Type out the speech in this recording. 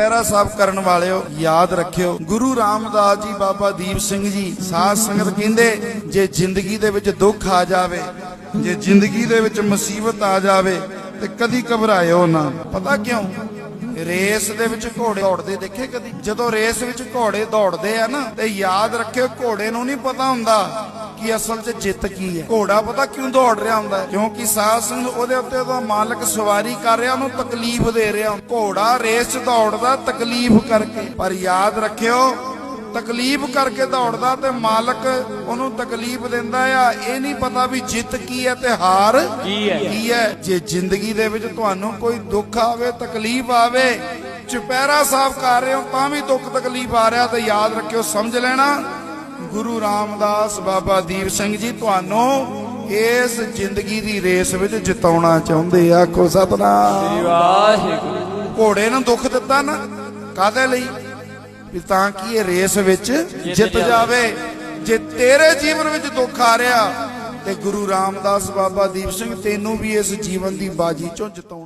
ਚੁਪਹਿਰਾ ਸਾਹਿਬ ਕਰਨ ਵਾਲਿਓ, ਯਾਦ ਰੱਖਿਓ, ਗੁਰੂ ਰਾਮਦਾਸ ਜੀ, ਬਾਬਾ ਦੀਪ ਸਿੰਘ ਜੀ, ਸਾਧ ਸੰਗਤ ਕਹਿੰਦੇ, ਜੇ ਜ਼ਿੰਦਗੀ ਦੇ ਵਿੱਚ ਦੁੱਖ ਆ ਜਾਵੇ, ਜੇ ਜ਼ਿੰਦਗੀ ਦੇ ਵਿੱਚ ਮੁਸੀਬਤ ਆ ਜਾਵੇ ਤੇ ਕਦੀ ਘਬਰਾਇਓ ਨਾ। ਪਤਾ ਕਿਉਂ? ਰੇਸ ਦੇ ਵਿੱਚ ਘੋੜੇ ਦੌੜਦੇ ਦੇਖੇ ਕਦੀ? ਜਦੋਂ ਰੇਸ ਵਿੱਚ ਘੋੜੇ ਦੌੜਦੇ ਆ ਨਾ, ਤੇ ਯਾਦ ਰੱਖਿਓ, ਘੋੜੇ ਨੂੰ ਨਹੀਂ ਪਤਾ ਹੁੰਦਾ ਕਿ ਅਸਲ 'ਚ ਜਿੱਤ ਕੀ ਹੈ। ਘੋੜਾ ਪਤਾ ਕਿਉਂ ਦੌੜ ਰਿਹਾ ਹੁੰਦਾ? ਕਿਉਂਕਿ ਸਾਧ ਸਿੰਘ ਉਹਦੇ ਉੱਤੇ ਉਹਦਾ ਮਾਲਕ ਸਵਾਰੀ ਕਰ ਰਿਹਾ, ਉਹਨੂੰ ਤਕਲੀਫ ਦੇ ਰਿਹਾ। ਘੋੜਾ ਰੇਸ 'ਚ ਦੌੜਦਾ ਤਕਲੀਫ ਕਰਕੇ। ਪਰ ਯਾਦ ਰੱਖਿਓ ਤਕਲੀਫ ਕਰਕੇ ਦੌੜਦਾ ਤੇ ਮਾਲਕ ਉਹਨੂੰ ਤਕਲੀਫ ਦਿੰਦਾ ਆ। ਇਹ ਨਹੀਂ ਪਤਾ ਵੀ ਜਿੱਤ ਕੀ ਹੈ ਤੇ ਹਾਰ ਕੀ ਹੈ? ਕੀ ਹੈ। ਜੇ ਜ਼ਿੰਦਗੀ ਦੇ ਵਿੱਚ ਤੁਹਾਨੂੰ ਕੋਈ ਦੁੱਖ ਆਵੇ ਤਕਲੀਫ ਆਵੇ ਚੁਪਹਿਰਾ ਸਾਹਿਬ ਕਰ ਰਹੇ ਹੋ ਤਾਂ ਵੀ ਦੁੱਖ ਤਕਲੀਫ ਆ ਰਿਹਾ ਤੇ ਯਾਦ ਰੱਖਿਓ ਸਮਝ ਲੈਣਾ। ਗੁਰੂ ਰਾਮਦਾਸ ਬਾਬਾ ਦੀਪ ਸਿੰਘ ਜੀ ਤੁਹਾਨੂੰ ਇਸ ਜ਼ਿੰਦਗੀ ਦੀ ਰੇਸ ਵਿੱਚ ਜਿਤਾਉਣਾ ਚਾਹੁੰਦੇ ਆ। ਆਖੋ ਸਤਨਾਮ। ਵਾਹਿਗੁਰੂ। ਘੋੜੇ ਨੂੰ ਦੁੱਖ ਦਿੱਤਾ ਨਾ ਕਾਦੇ ਲਈ? ਵੀ ਤਾਂ ਕਿ ਇਹ ਰੇਸ ਵਿੱਚ ਜਿੱਤ ਜਾਵੇ, ਜੇ ਤੇਰੇ ਜੀਵਨ ਵਿੱਚ ਦੁੱਖ ਆ ਰਿਹਾ, ਤੇ ਗੁਰੂ ਰਾਮਦਾਸ ਬਾਬਾ ਦੀਪ ਸਿੰਘ ਤੈਨੂੰ ਵੀ ਇਸ ਜੀਵਨ ਦੀ ਬਾਜੀ ਚੋਂ ਜਿਤਾਉਣਾ